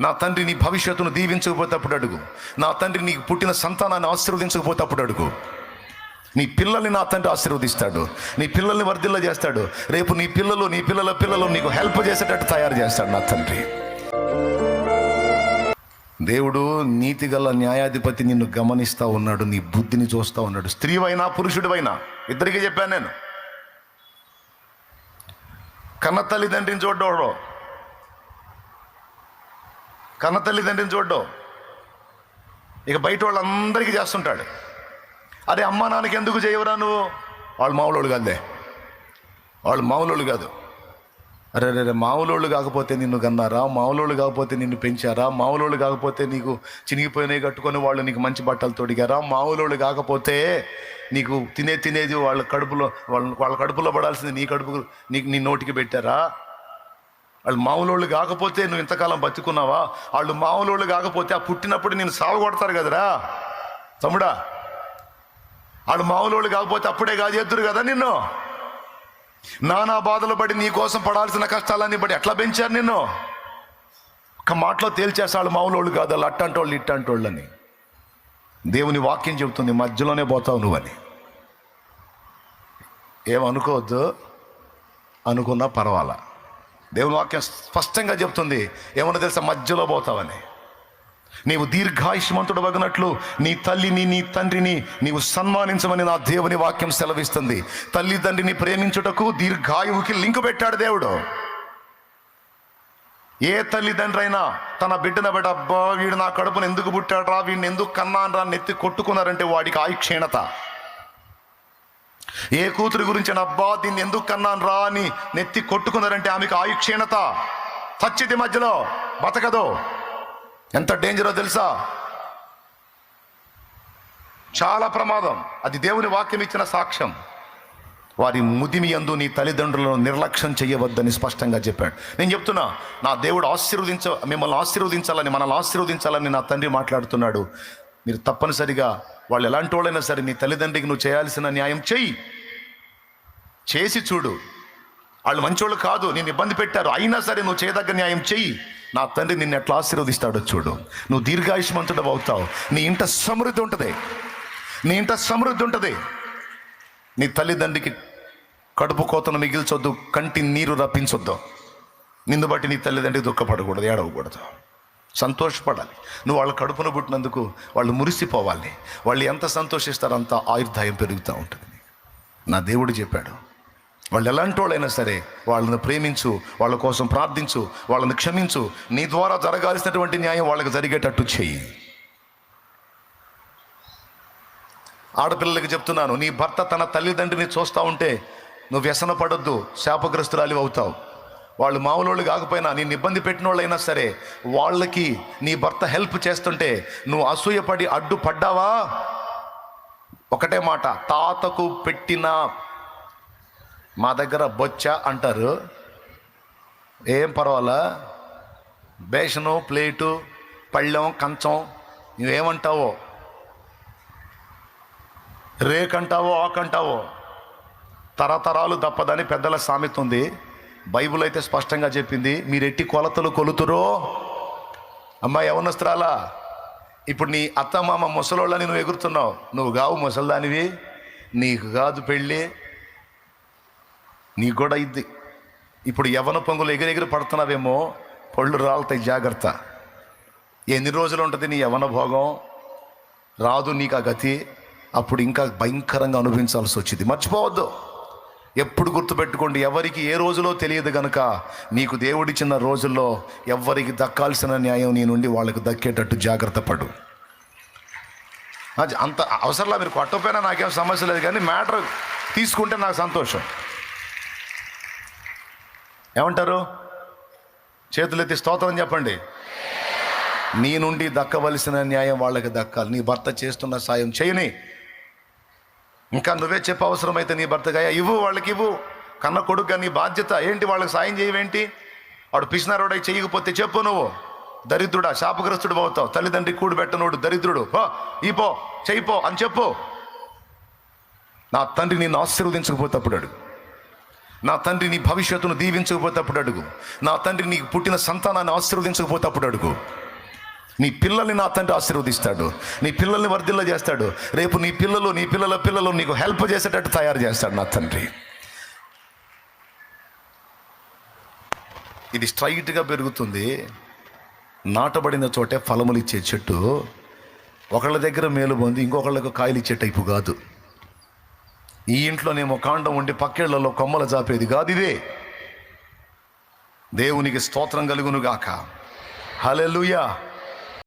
నా తండ్రి నీ భవిష్యత్తును దీవించకపోతే అప్పుడు అడుగు. నా తండ్రి నీకు పుట్టిన సంతానాన్ని ఆశీర్వదించకపోతే అప్పుడు అడుగు. నీ పిల్లల్ని నా తండ్రి ఆశీర్వదిస్తాడు. నీ పిల్లల్ని వర్ధిల్ల చేస్తాడు. రేపు నీ పిల్లలు నీ పిల్లల పిల్లలు నీకు హెల్ప్ చేసేటట్టు తయారు చేస్తాడు నా తండ్రి. దేవుడు నీతిగల న్యాయాధిపతి నిన్ను గమనిస్తూ ఉన్నాడు నీ బుద్ధిని చూస్తూ ఉన్నాడు. స్త్రీవైనా పురుషుడివైనా. ఇద్దరికి చెప్పాను నేను. కన్న తల్లిదండ్రిని చూడ్డోడు కన్న తల్లిదండ్రిని చూడ్డు. ఇక బయట వాళ్ళందరికీ చేస్తుంటాడు. అరే అమ్మా నాన్నకి ఎందుకు చేయవురా నువ్వు? వాళ్ళు మామూలు కాదే వాళ్ళు మామూలు కాదు. అరే అరే మామూలు కాకపోతే నిన్ను కన్నారా? మామూలు కాకపోతే నిన్ను పెంచారా? మామూలు కాకపోతే నీకు చినిగిపోయినవి కట్టుకొని వాళ్ళు నీకు మంచి బట్టలు తొడిగారా? మామూలు కాకపోతే నీకు తినే తినేది వాళ్ళ కడుపులో వాళ్ళ వాళ్ళ కడుపులో పడాల్సింది నీ కడుపు నీకు నీ నోటికి పెట్టారా? వాళ్ళు మామూలు కాకపోతే నువ్వు ఇంతకాలం బతుకున్నావా? వాళ్ళు మామూలు కాకపోతే ఆ పుట్టినప్పుడు నేను సాగు కొడతారు కదరా? తమ్ముడా వాళ్ళు మామూలు కాకపోతే అప్పుడే కాదు ఎద్దురు కదా నిన్ను? నానా బాధలు పడి నీ కోసం పడాల్సిన కష్టాలన్నీ బట్టి ఎట్లా పెంచారు నిన్ను? ఒక మాటలో తేల్చేస్తాడు మామూలు కాదు వాళ్ళు అట్టంటోళ్ళు ఇట్టంటోళ్ళని. దేవుని వాక్యం చెబుతుంది మధ్యలోనే పోతావు నువ్వని. ఏమనుకోవద్దు అనుకున్నా పర్వాలా? దేవుని వాక్యం స్పష్టంగా చెప్తుంది ఏమన్నా తెలుసా? మధ్యలో పోతావని. నీవు దీర్ఘాయుష్మంతుడు వగినట్లు నీ తల్లిని నీ తండ్రిని నీవు సన్మానించమని నా దేవుని వాక్యం సెలవిస్తుంది. తల్లిదండ్రిని ప్రేమించుటకు దీర్ఘాయువుకి లింక్ పెట్టాడు దేవుడు. ఏ తల్లిదండ్రి అయినా తన బిడ్డన బిడ్డ అబ్బా వీడు నా కడుపును ఎందుకు పుట్టాడు రా వీడిని ఎందుకు కన్నాను రా నెత్తి కొట్టుకున్నారంటే వాడికి ఆయుక్షీణత. ఏ కూతురు గురించి అబ్బా దీన్ని ఎందుకు కన్నాను రా అని నెత్తి కొట్టుకున్నారంటే ఆమెకు ఆయుక్షీణత. చచ్చిది మధ్యలో బతకదు. ఎంత డేంజరో తెలుసా? చాలా ప్రమాదం. అది దేవుని వాక్యం ఇచ్చిన సాక్ష్యం. వారి ముదిమి యందు నీ తల్లిదండ్రులను నిర్లక్ష్యం చేయవద్దని స్పష్టంగా చెప్పాడు. నేను చెప్తున్నా నా దేవుడు ఆశీర్వదించ మిమ్మల్ని ఆశీర్వదించాలని మనల్ని ఆశీర్వదించాలని నా తండ్రి మాట్లాడుతున్నాడు. మీరు తప్పనిసరిగా వాళ్ళు ఎలాంటి వాళ్ళైనా సరే నీ తల్లిదండ్రికి నువ్వు చేయాల్సిన న్యాయం చెయ్యి. చేసి చూడు. వాళ్ళు మంచోళ్ళు కాదు నేను ఇబ్బంది పెట్టారు. అయినా సరే నువ్వు చేయదగ్గ న్యాయం చెయ్యి. నా తండ్రి నిన్ను ఎట్లా ఆశీర్వదిస్తాడో చూడు. నువ్వు దీర్ఘాయుష్మంతుడు అవుతావు. నీ ఇంట సమృద్ధి ఉంటుంది. నీ ఇంట సమృద్ధి ఉంటుంది. నీ తల్లిదండ్రికి కడుపు కోతను మిగిల్చొద్దు కంటి నీరు రప్పించొద్దు. నిన్ను బట్టి నీ తల్లిదండ్రికి దుఃఖపడకూడదు ఏడవకూడదు. సంతోషపడాలి. నువ్వు వాళ్ళ కడుపును పుట్టినందుకు వాళ్ళు మురిసిపోవాలి. వాళ్ళు ఎంత సంతోషిస్తారో అంత ఆయుర్దాయం పెరుగుతూ ఉంటుంది. నా దేవుడు చెప్పాడు వాళ్ళు ఎలాంటి వాళ్ళైనా సరే వాళ్ళని ప్రేమించు వాళ్ళ కోసం ప్రార్థించు వాళ్ళని క్షమించు. నీ ద్వారా జరగాల్సినటువంటి న్యాయం వాళ్ళకి జరిగేటట్టు చెయ్యి. ఆడపిల్లలకి చెప్తున్నాను నీ భర్త తన తల్లిదండ్రిని చూస్తూ ఉంటే నువ్వు వ్యసన పడొద్దు శాపగ్రస్తురాలి అవుతావు. వాళ్ళు మామూలు కాకపోయినా నేను ఇబ్బంది పెట్టిన వాళ్ళైనా సరే వాళ్ళకి నీ భర్త హెల్ప్ చేస్తుంటే నువ్వు అసూయపడి అడ్డు పడ్డావా ఒకటే మాట తాతకు పెట్టిన మా దగ్గర బొచ్చ అంటారు. ఏం పర్వాలా? బేషను ప్లేటు పళ్ళెం కంచం నువ్వేమంటావో? రేకంటావో ఆకంటావో? తరతరాలు తప్పదని పెద్దల సామెత ఉంది. బైబుల్ అయితే స్పష్టంగా చెప్పింది. మీరు ఎట్టి కొలతలు కొలుతురో? అమ్మాయి యవనస్త్రాలా ఇప్పుడు నీ అత్త మామ ముసలోళ్ళని నువ్వు ఎగురుతున్నావు. నువ్వు కావు ముసల్దానివి. నీకు కాదు పెళ్ళి. నీకు కూడా ఇది ఇప్పుడు యవన పొంగులు ఎగిరెగిరి పడుతున్నావేమో పళ్ళు రాలుతాయి జాగ్రత్త. ఎన్ని రోజులు ఉంటుంది నీ యవన భోగం? రాదు నీకు ఆ గతి. అప్పుడు ఇంకా భయంకరంగా అనుభవించాల్సి వచ్చింది. మర్చిపోవద్దు. ఎప్పుడు గుర్తుపెట్టుకోండి ఎవరికి ఏ రోజులో తెలియదు గనుక నీకు దేవుడిచ్చిన రోజుల్లో ఎవరికి దక్కాల్సిన న్యాయం నీ నుండి వాళ్ళకి దక్కేటట్టు జాగ్రత్త పడు. అది అంత అవసరంలా మీరు కొట్టకపోయినా నాకేం సమస్య లేదు కానీ మ్యాటర్ తీసుకుంటే నాకు సంతోషం. ఏమంటారు? చేతులెత్తి స్తోత్రం చెప్పండి. నీ నుండి దక్కవలసిన న్యాయం వాళ్ళకి దక్కాలి. నీ భర్త చేస్తున్న సాయం చేయని. ఇంకా నువ్వే చెప్ప అవసరమైతే నీ భర్తగా ఇవ్వు వాళ్ళకి ఇవ్వు. కన్న కొడుకు నీ బాధ్యత. ఏంటి వాళ్ళకి సాయం చేయవేంటి? వాడు పిసినారోడై చేయకపోతే చెప్పు నువ్వు. దరిద్రుడా శాపగ్రస్తుడు అవుతావు. తల్లిదండ్రి కూడు పెట్టనోడు దరిద్రుడు. పో ఈ పో చెయ్యి పో అని చెప్పు. నా తండ్రి నిన్ను ఆశీర్వదించకపోతే అప్పుడు అడుగు. నా తండ్రి నీ భవిష్యత్తును దీవించకపోతే అప్పుడు అడుగు. నా తండ్రి నీకు పుట్టిన సంతానాన్ని ఆశీర్వదించకపోతే అప్పుడు అడుగు. నీ పిల్లల్ని నా తండ్రి ఆశీర్వదిస్తాడు. నీ పిల్లల్ని వర్ధిల్ల చేస్తాడు. రేపు నీ పిల్లలు నీ పిల్లల పిల్లలు నీకు హెల్ప్ చేసేటట్టు తయారు చేస్తాడు నా తండ్రి. ఇది స్ట్రైట్గా పెరుగుతుంది. నాటబడిన చోటే ఫలములు ఇచ్చే చెట్టు. ఒకళ్ళ దగ్గర మేలు పొంది ఇంకొకళ్ళకు కాయలు ఇచ్చే టైపు కాదు. ఈ ఇంట్లోనేమో కాండం ఉండి పక్కేళ్ళలో కొమ్మలు జాపేది కాదు ఇదే. దేవునికి స్తోత్రం కలుగును గాక హలెలుయా